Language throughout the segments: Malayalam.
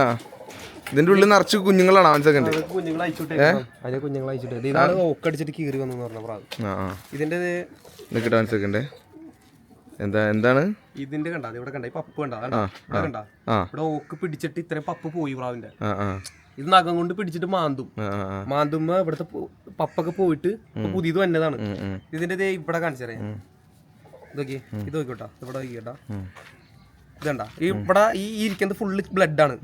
ആ. ഇതിന്റെ ഉള്ളിൽ നിറച്ച് കുഞ്ഞുങ്ങളാണ് അവൻ സെക്കൻഡ് അതിനെ കുഞ്ഞുങ്ങൾ അയച്ചിട്ട്. ഇതാണ് ഓക്കടിച്ചിട്ട് കീറി വന്നു പറഞ്ഞ പ്രാവ്. ഇതിന്റെ നിൽക്കട്ടെ അവൻ സെക്കൻഡ് എന്താ എന്താണ്? ഇതിന്റെ കണ്ടാ ഇവിടെ കണ്ട ഈ പപ്പ് കണ്ടാ ഇവിടെ കണ്ട. ഇവിടെ ഓക്ക് പിടിച്ചിട്ട് ഇത്രയും പപ്പ് പോയി പ്രാവിന്റെ. ഇത് നഖം കൊണ്ട് പിടിച്ചിട്ട് മാന്തും. മാന്തുമ്പോ ഇവിടുത്തെ പപ്പൊക്കെ പോയിട്ട് പുതിയത് വന്നതാണ്. ഇതിന്റെ ഇവിടെ കാണിച്ചറിയാം. ഇതൊക്കെ ഇത് നോക്കിയോട്ടാ ഇവിടെ നോക്കിയോട്ടാ ഇതണ്ട? ഈ ഇവിടെ ഈ ഇരിക്കുന്നത് ഫുള്ള് ബ്ലഡ് ആണ്.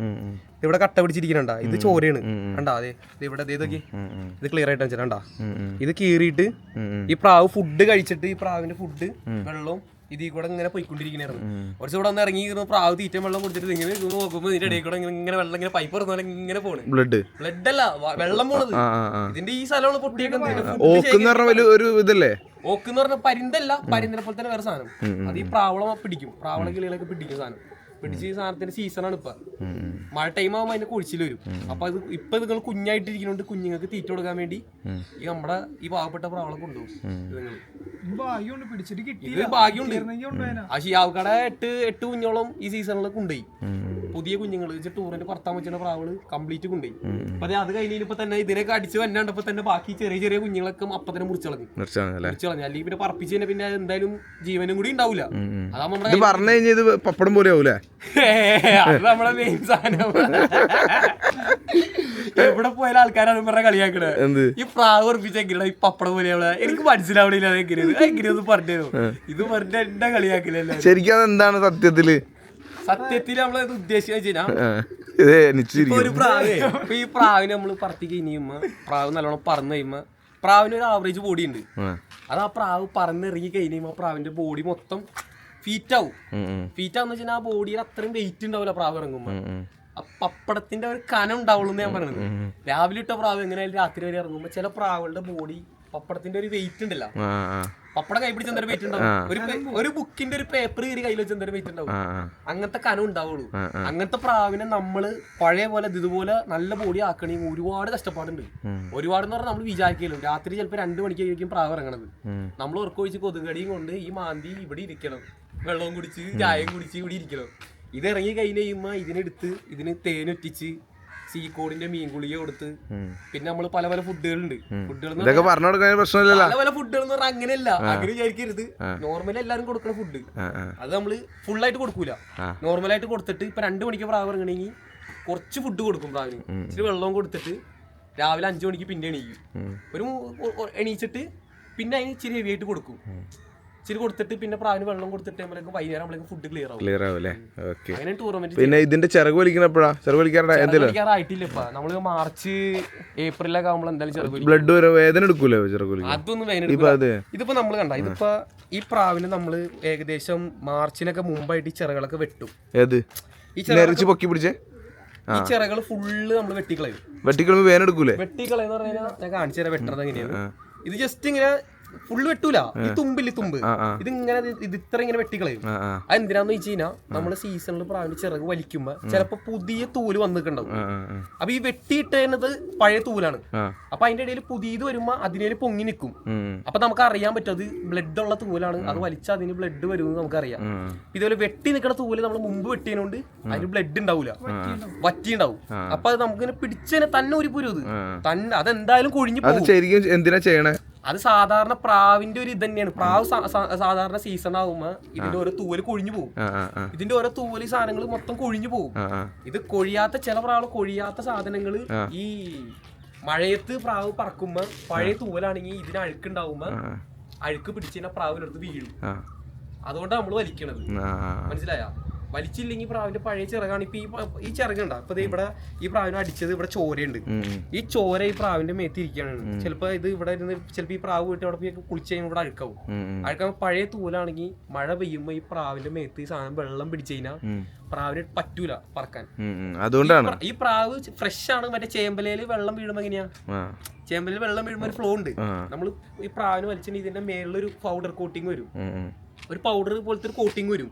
ഇവിടെ കട്ട പിടിച്ചിരിക്കണണ്ട? ഇത് ചോരയാണ്. കണ്ടാ? അതെ. ഇത് ഇവിടെ ഇതൊക്കെ. ഇത് ക്ലിയർ ആയിട്ട് വെച്ചിട്ടുണ്ടാ ഇത് കീറിയിട്ട്. ഈ പ്രാവ് ഫുഡ് കഴിച്ചിട്ട് ഈ പ്രാവിന്റെ ഫുഡ് വെള്ളവും ഇതിൽ കൂടെ ഇങ്ങനെ പോയിക്കൊണ്ടിരിക്കണായിരുന്നു. കുറച്ച് ഇവിടെ ഒന്ന് ഇറങ്ങി പ്രാവ് തീറ്റ വെള്ളം കൊടുത്തിട്ട് ഇങ്ങനെ നോക്കുമ്പോൾ ഇതിന്റെ ഇടയിൽ കൂടെ ഇങ്ങനെ വെള്ളം ഇങ്ങനെ പൈപ്പ് ഇറങ്ങുന്ന ഇങ്ങനെ പോണ്. ബ്ലഡ് ബ്ലഡ് അല്ല വെള്ളം പോണത്. ഇതിന്റെ ഈ സ്ഥലമാണ് പൊട്ടിയൊക്കെ ഒരു ഇതല്ലേ? ഓക്ക് എന്ന് പറഞ്ഞ പരിന്തല്ല പരിന്തിനെ പോലെ തന്നെ വേറെ സാധനം. അത് ഈ പ്രാവളം പിടിക്കും. പ്രാവള കിളികളൊക്കെ പിടിക്കും സാധനം. പിടിച്ച് സാധനത്തിന്റെ സീസണാണ് ഇപ്പൊ. മഴ ടൈം ആകുമ്പോൾ അതിന്റെ കുഴിച്ചിൽ വരും. അപ്പൊ അത് ഇപ്പൊ നിങ്ങൾ കുഞ്ഞായിട്ടിരിക്കുന്നുണ്ട് കുഞ്ഞുങ്ങൾക്ക് തീറ്റ കൊടുക്കാൻ വേണ്ടി ഈ നമ്മുടെ ഈ പാവപ്പെട്ട പ്രാവളെ കൊണ്ടുപോകും. ഭാഗ്യമുണ്ട് പിടിച്ചിട്ട് കിട്ടി ഭാഗ്യമുണ്ട്. കൊണ്ടുപോയനാ. ആ എട്ട് എട്ട് കുഞ്ഞോളം ഈ സീസണിൽ കൊണ്ടുപോയി. പുതിയ കുഞ്ഞുങ്ങൾ ടൂറിന്റെ പുറത്താൻ വെച്ചിട്ട് പ്രാവൾ കംപ്ലീറ്റ് കൊണ്ടുപോയി. അപ്പൊ അത് കഴിഞ്ഞിപ്പോ തന്നെ ഇതിനൊക്കെ അടിച്ച് വന്നാണ്ടപ്പോ തന്നെ ബാക്കി ചെറിയ ചെറിയ കുഞ്ഞുങ്ങളൊക്കെ അപ്പൊ തന്നെ മുറിച്ചു കളഞ്ഞു. അല്ലേ? മുറിച്ചു കളഞ്ഞു. അല്ലെങ്കിൽ പിന്നെ പറപ്പിച്ച് കഴിഞ്ഞാൽ പിന്നെ എന്തായാലും ജീവനും കൂടി ഉണ്ടാവില്ല. അതാ നമ്മുടെ പറഞ്ഞു കഴിഞ്ഞാൽ ഇത് പപ്പടം പോലെ ആവൂലേ? അത് നമ്മളെ മെയിൻ സാധനം. എവിടെ പോയാലും ആൾക്കാരാണ് പറഞ്ഞ കളിയാക്കണേ. എന്ത്? ഈ പ്രാവ് ഉറപ്പിച്ച എങ്ങനെയാണ് ഈ പപ്പടം പോലെയുള്ള എനിക്ക് മനസ്സിലാവണില്ല എങ്ങനെയാണ് എങ്ങനെയൊന്ന് പറഞ്ഞു ഇത് പറഞ്ഞ എന്റെ കളിയാക്കില്ല ശരിക്കും അതെന്താണ് സത്യത്തിൽ? സത്യത്തിൽ നമ്മൾ ഉദ്ദേശിച്ചു വെച്ചാൽ ഒരു പ്രാവ് ഇപ്പൊ ഈ പ്രാവിനെ നമ്മൾ പറത്തി കഴിയുമ്പോ പ്രാവ് നല്ലോണം പറന്ന് കഴിയുമ്പോ പ്രാവിന് ഒരു ആവറേജ് ബോഡി ഉണ്ട് അത് ആ പ്രാവ് പറന്നിറങ്ങി കഴിഞ്ഞുമ്പോ ആ പ്രാവിന്റെ ബോഡി മൊത്തം ഫീറ്റ് ആവും. ഫീറ്റ് ആവുന്ന വെച്ചാൽ ആ ബോഡിയിൽ അത്രയും വെയിറ്റ് ഉണ്ടാവില്ല പ്രാവ് ഇറങ്ങുമ്പോ. പപ്പടത്തിന്റെ ഒരു കനം ഉണ്ടാവുള്ളൂ ഞാൻ പറയുന്നത് രാവിലെ ഇട്ട പ്രാവ് എങ്ങനെയായാലും രാത്രി വരെ ഇറങ്ങുമ്പോ ചില പ്രാവുകളുടെ ബോഡി പപ്പടത്തിന്റെ ഒരു വെയിറ്റ് ഉണ്ടല്ലോ. പപ്പടം കൈ പിടിച്ച് എന്തൊരു വെയിറ്റ് ഉണ്ടാവും? ഒരു ഒരു ബുക്കിന്റെ ഒരു പേപ്പർ കയറി കയ്യിൽ വെച്ച് എന്തൊരു വെയിറ്റ് ഉണ്ടാവും? അങ്ങനത്തെ കനം ഉണ്ടാവുള്ളൂ. അങ്ങനത്തെ പ്രാവിനെ നമ്മൾ പഴയ പോലെ ഇത് ഇതുപോലെ നല്ല ബോഡി ആക്കണേ ഒരുപാട് കഷ്ടപ്പാടുണ്ട്. ഒരുപാട് എന്ന് പറഞ്ഞാൽ നമ്മൾ വിചാരിക്കലും രാത്രി ചിലപ്പോൾ രണ്ട് മണിക്കായിരിക്കും പ്രാവ് ഇറങ്ങണത്. നമ്മൾ ഉറക്കൊഴിച്ച് കൊതുകടിയും കൊണ്ട് ഈ മാന്തി ഇവിടെ ഇരിക്കണം. വെള്ളവും കുടിച്ച് ചായയും കുടിച്ച് ഇവിടെ ഇരിക്കണം. ഇത് ഇറങ്ങി കഴിഞ്ഞ് കഴിയുമ്പോൾ ഇതിനെടുത്ത് ഇതിന് തേനൊറ്റിച്ച് സീക്കോടിന്റെ മീൻ ഗുളിക കൊടുത്ത്. പിന്നെ നമ്മൾ പല പല ഫുഡുകളുണ്ട്. ഫുഡുകൾ പറഞ്ഞു കൊടുക്കാൻ പ്രശ്നമില്ലല്ലോ. പല പല ഫുഡുകൾ എന്ന് പറഞ്ഞാൽ അങ്ങനെയല്ല അങ്ങനെ വിചാരിക്കരുത്. നോർമലി എല്ലാരും കൊടുക്കുന്ന ഫുഡ്. അത് നമ്മൾ ഫുൾ ആയിട്ട് കൊടുക്കൂല. നോർമലായിട്ട് കൊടുത്തിട്ട് ഇപ്പൊ രണ്ട് മണിക്ക് പ്രാവ് ഇറങ്ങണമെങ്കിൽ കുറച്ച് ഫുഡ് കൊടുക്കും പ്രാവിന്. ഇച്ചിരി വെള്ളവും കൊടുത്തിട്ട് രാവിലെ അഞ്ചു മണിക്ക് പിന്നെ എണീക്കും. ഒരു എണീച്ചിട്ട് പിന്നെ അതിന് ഇച്ചിരി ഹെവി ആയിട്ട് കൊടുക്കും. ഇച്ചിരി കൊടുത്തിട്ട് പിന്നെ പ്രാവിന് വെള്ളം കൊടുത്തിട്ട് വൈകുന്നേരം നമ്മളേക്ക് ഫുഡ് ക്ലിയർ ആവും. ക്ലിയർ ആവും അല്ലേ? ഓക്കെ അങ്ങനെ ടൂർണമെന്റ് പിന്നെ ഇതിന്റെ ചിറക് വലിക്കണപ്പോഴാ? ചിറക് ആയിട്ടില്ല ഇപ്പൊ. നമ്മൾ മാർച്ച് ഏപ്രിലൊക്കെ ആകുമ്പോൾ എന്തായാലും ബ്ലഡ് വരെ വേദന എടുക്കൂലോ ചിറക് അതൊന്നും വേദന ഇതിപ്പോ നമ്മൾ കണ്ട ഇതിപ്പോ ഈ പ്രാവിന് നമ്മൾ ഏകദേശം മാർച്ചിനൊക്കെ മുമ്പായിട്ട് ഈ ചിറകളൊക്കെ വെട്ടും. ഏത്? ഈ ചിറ നെറിച്ച് പൊക്കി പിടിച്ചേ? ഈ ചിറകൾ ഫുള്ള് നമ്മൾ വെട്ടിക്കളയും. വെട്ടിക്കളമ്പ് വേദന എടുക്കൂലേ? വെട്ടിക്കളയെന്ന് പറഞ്ഞാൽ ഞാൻ കാണിച്ചു തരാം വെട്ടണത് എങ്ങനെയാണ് ഇത് ജസ്റ്റ് ഇങ്ങനെ ഫുള്ള് വെട്ടൂല. ഈ തുമ്പില്ല തുമ്പ് ആ ഇത് ഇങ്ങനെ ഇത് ഇത്ര ഇങ്ങനെ വെട്ടിക്കളയും. അതെന്തിനാന്ന് ആ. അത് എന്തിനാന്ന് വെച്ച് കഴിഞ്ഞാൽ നമ്മൾ സീസണിൽ പ്രാവിന് ചിറക് വലിക്കുമ്പോ ചിലപ്പോ പുതിയ തൂൽ വന്നിട്ടുണ്ടാവും. അപ്പൊ ഈ വെട്ടിയിട്ടത് പഴയ തൂലാണ്. അപ്പൊ അതിന്റെ ഇടയിൽ പുതിയത് വരുമ്പോ അതിനേൽ പൊങ്ങി നിൽക്കും അപ്പൊ നമുക്ക് അറിയാൻ പറ്റും അത് ബ്ലഡ് ഉള്ള തൂലാണ്. അത് വലിച്ചാൽ അതിന് ബ്ലഡ് വരുമെന്ന് നമുക്കറിയാം. ഇതേപോലെ ഇതുപോലെ വെട്ടി നിൽക്കുന്ന തൂൽ നമ്മൾ മുമ്പ് വെട്ടിയതുകൊണ്ട് അതിന് ബ്ലഡ് ഉണ്ടാവില്ല വറ്റി ഉണ്ടാവും അപ്പൊ അത് നമുക്ക് ഇങ്ങനെ പിടിച്ചതിനെ തന്നെ ഒരു പുരു അത് തന്നെ അതെന്തായാലും കൊഴിഞ്ഞു പോകും. ശരിക്കും എന്തിനാ ചെയ്യണേ? അത് സാധാരണ പ്രാവിന്റെ ഒരു ഇത് തന്നെയാണ് പ്രാവ് സാധാരണ സീസൺ ആകുമ്പോ ഇതിന്റെ ഓരോ തൂവൽ കൊഴിഞ്ഞു പോകും. ഇതിന്റെ ഓരോ തൂവൽ സാധനങ്ങൾ മൊത്തം കൊഴിഞ്ഞു പോകും. ഇത് കൊഴിയാത്ത ചില പ്രാവ് കൊഴിയാത്ത സാധനങ്ങൾ ഈ മഴയത്ത് പ്രാവ് പറക്കുമ്പോ പഴയ തൂവലാണെങ്കിൽ ഇതിന് അഴുക്കുണ്ടാവുമ്പോ അഴുക്ക് പിടിച്ചാൽ പ്രാവിനടുത്ത് വീഴും. അതുകൊണ്ടാണ് നമ്മൾ വലിക്കണത്. മനസ്സിലായ? വലിച്ചില്ലെങ്കിൽ പ്രാവിന്റെ പഴയ ചിറകാണ്. ഇപ്പൊ ഈ ഈ ചിറകുണ്ട. ഇപ്പൊ ദേ ഇവിടെ ഈ പ്രാവിനെ അടിച്ചത് ഇവിടെ ചോരയുണ്ട്. ഈ ചോര ഈ പ്രാവിന്റെ മേത്ത് ഇരിക്കുകയാണ്. ചിലപ്പോ ഇത് ഇവിടെ ഇരുന്ന് ചിലപ്പോ ഈ പ്രാവ് വീട്ടിൽ അവിടെ പോയി കുളിച്ച് കഴിയുമ്പോൾ ഇവിടെ അഴുക്കാവും. അഴുക്കാവുമ്പോൾ പഴയ തൂലാണെങ്കിൽ മഴ പെയ്യുമ്പോ ഈ പ്രാവിന്റെ മേത്ത് ഈ സാധനം വെള്ളം പിടിച്ചു കഴിഞ്ഞാൽ പ്രാവിന് പറ്റൂല പറക്കാൻ. അതുകൊണ്ടാണ്. ഈ പ്രാവ് ഫ്രഷ് ആണ് മറ്റേ ചേമ്പലയിൽ വെള്ളം വീഴുമ്പോ എങ്ങനെയാ? ചേമ്പലിൽ വെള്ളം വീഴുമ്പോ ഒരു ഫ്ലോ ഉണ്ട്. നമ്മൾ ഈ പ്രാവിന് വലിച്ചിട്ടുണ്ടെങ്കിൽ ഇതിന്റെ മേളിലൊരു പൗഡർ കോട്ടിങ് വരും. ഒരു പൗഡർ പോലത്തെ ഒരു കോട്ടിങ് വരും.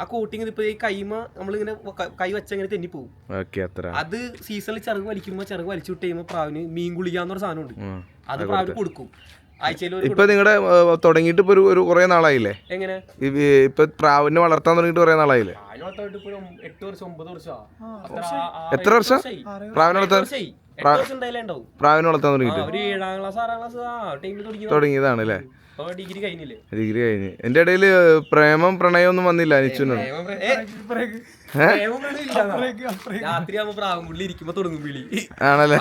ആ കോട്ടിങ് ഇപ്പൊ ഈ കൈമ നമ്മളിങ്ങനെ ക- കൈ വെച്ചങ്ങനെ തെന്നിപ്പോവും. ഓക്കെ അത്ര. അത് സീസണിൽ ചിറക് വലിക്കുമ്പോ ചിറക് വലിച്ചു വിട്ട് കഴിയുമ്പോ പ്രാവിന് മീൻ ഗുളിക എന്നൊരു സാധനമുണ്ട് അത് പ്രാവിന് കൊടുക്കും. ആഴ്ചയിൽ ഒരു ഇപ്പൊ നിങ്ങളുടെ തുടങ്ങിയിട്ട് ഇപ്പൊ ഒരു കുറെ നാളായില്ലേ? എങ്ങനെ? ഇപ്പൊ പ്രാവിനെ വളർത്താൻ തുടങ്ങിയിട്ട് കുറെ നാളായില്ലേ? എത്ര വർഷം? പ്രാവിനെ വളർത്താൻ പ്രാവിനെ വളർത്താൻ തുടങ്ങിയിട്ട്. അവർ ഏഴാം ക്ലാസ് ആറാം ക്ലാസ് ആ ടൈമിൽ തുടങ്ങി തുടങ്ങിയതാണ് അല്ലേ ഡിഗ്രി കഴിഞ്ഞില്ലേ? ഡിഗ്രി കഴിഞ്ഞ്. എന്റെ ഇടയിൽ പ്രേമം പ്രണയം ഒന്നും വന്നില്ല? രാത്രി ആവുമ്പോ ഇരിക്കുമ്പോ തുടങ്ങും വിളി ആണല്ലേ.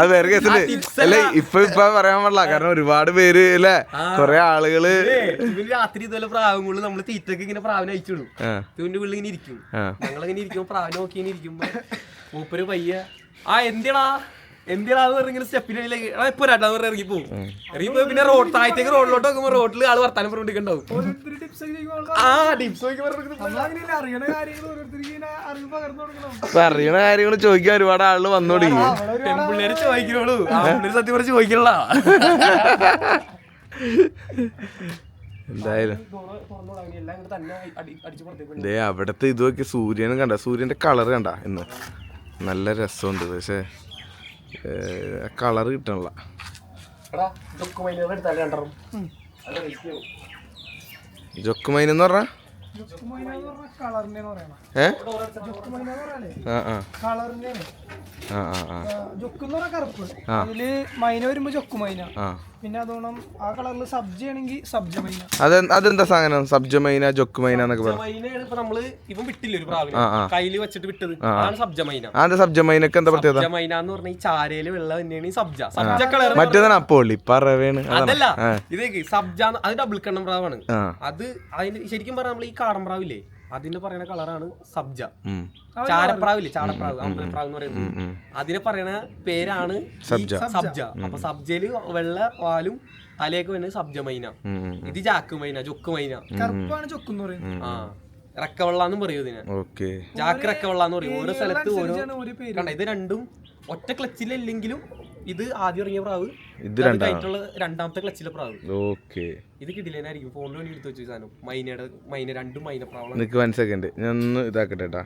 അത് വേറെ കേസിൽ അല്ലേ ഇപ്പൊ ഇപ്പൊ പറയാൻ പാടില്ല. കാരണം ഒരുപാട് പേര് അല്ലെ? കൊറേ ആളുകൾ രാത്രി ഇതുപോലെ പ്രാവുമ്പോൾ നമ്മൾ തീറ്റക്ക് ഇങ്ങനെ പ്രാവിനെ അയച്ചിടും. ഇവന്റെ ഉള്ളിൽ ഇങ്ങനെ ഇരിക്കും. ഞങ്ങളിങ്ങനെ ഇരിക്കുമ്പോ പ്രാവിനെ നോക്കി ഇങ്ങനെ ഇരിക്കുമ്പോ മൂപ്പര് പയ്യ ആ എന്തിടാ? സ്റ്റെപ്പിലേക്ക് ഇപ്പൊ രണ്ടാം ഇറങ്ങി പോകും ഇറങ്ങി പോയി പിന്നെ റോഡ് താഴത്തേക്ക് റോഡിലോട്ട് റോഡിൽ വർത്താനം ആ ടിപ്സ് അറിയണ കാര്യങ്ങൾ ചോദിക്കാൻ ഒരുപാട് ആളുകൾ വന്നോടി പെൺപിള്ളേര് ചോദിക്കണോളൂ. സത്യം പറഞ്ഞ് ചോദിക്കണല്ല. എന്തായാലും. എല്ലാം ഇങ്ങോട്ട് തന്നെ അടിച്ച് പുറത്തേക്ക് ദേ അവിടത്തെ ഇതൊക്കെ സൂര്യനും കണ്ട. സൂര്യന്റെ കളർ കണ്ട ഇന്ന്. നല്ല രസമുണ്ട് പക്ഷേ. കളർ കിട്ടണില്ല. എന്ന് പറഞ്ഞാ? സാധനം സബ്ജ മൈന ഏ ആ ആ. ആ. ജൊക്ക് മൈന എന്നൊക്കെ ആ കളറിൽ സബ്ജി സബ്ജ മൈന അതെന്താ സാധനം സബ്ജമൈന ജൊക്കുമൈന എന്നൊക്കെ അതാണ് സബ്ജമൈന. ആ എന്താ പ്രത്യേകത? സബ്ജ. സബ്ജ മറ്റേതാണ് അപ്പോളി പറവേണ് അതല്ല സബ്ജ അത് ഡബിൾ കണ്ണം പ്രാവാണ്. അത് അതിന് ശരിക്കും പറഞ്ഞാൽ നമ്മൾ ഈ കാടൻ പ്രാവില്ലേ അതിന് പറയുന്ന കളറാണ് സബ്ജ. ചാരപ്രാവില്ലേ? ചാടപ്രാവ് അമ്പലപ്രാവ് എന്ന് പറയുന്നത്. അതിനെ പറയുന്ന പേരാണ് സബ്ജ. സബ്ജ. അപ്പൊ സബ്ജയിൽ വെള്ള പാലും തലയൊക്കെ വരുന്നത് സബ്ജ മൈന. ഇത് ജാക്ക് മൈന ചൊക്ക് മൈന. കറുപ്പാണ് ചൊക്ക് എന്ന് പറയുന്നത്. ആ റക്കവെള്ളാന്നും പറയും ഇതിനെ. ഓക്കെ. ജാക്ക് റക്കവെള്ളാന്ന് പറയും. ഓരോ സ്ഥലത്ത് ഓരോ പേര്. കണ്ട? ഇത് രണ്ടും ഒറ്റ ക്ലച്ചിലല്ലെങ്കിലും ഇത് ആദ്യം ഇറങ്ങിയ പ്രാവ്. ഇത് രണ്ടായിട്ടുള്ള രണ്ടാമത്തെ ക്ലച്ചിലെ പ്രാവ്. ഓക്കെ. ഇത് കിട്ടില്ലേനായിരിക്കും ഫോണിൽ വേണ്ടി എടുത്ത് വെച്ചു സാധനം. മൈനയുടെ മൈന രണ്ടും മൈന പ്രാവളാണ് നിക്ക് വൺ സെക്കൻഡ് ഞാൻ ഒന്ന് ഇതാക്കട്ടെ കേട്ടാ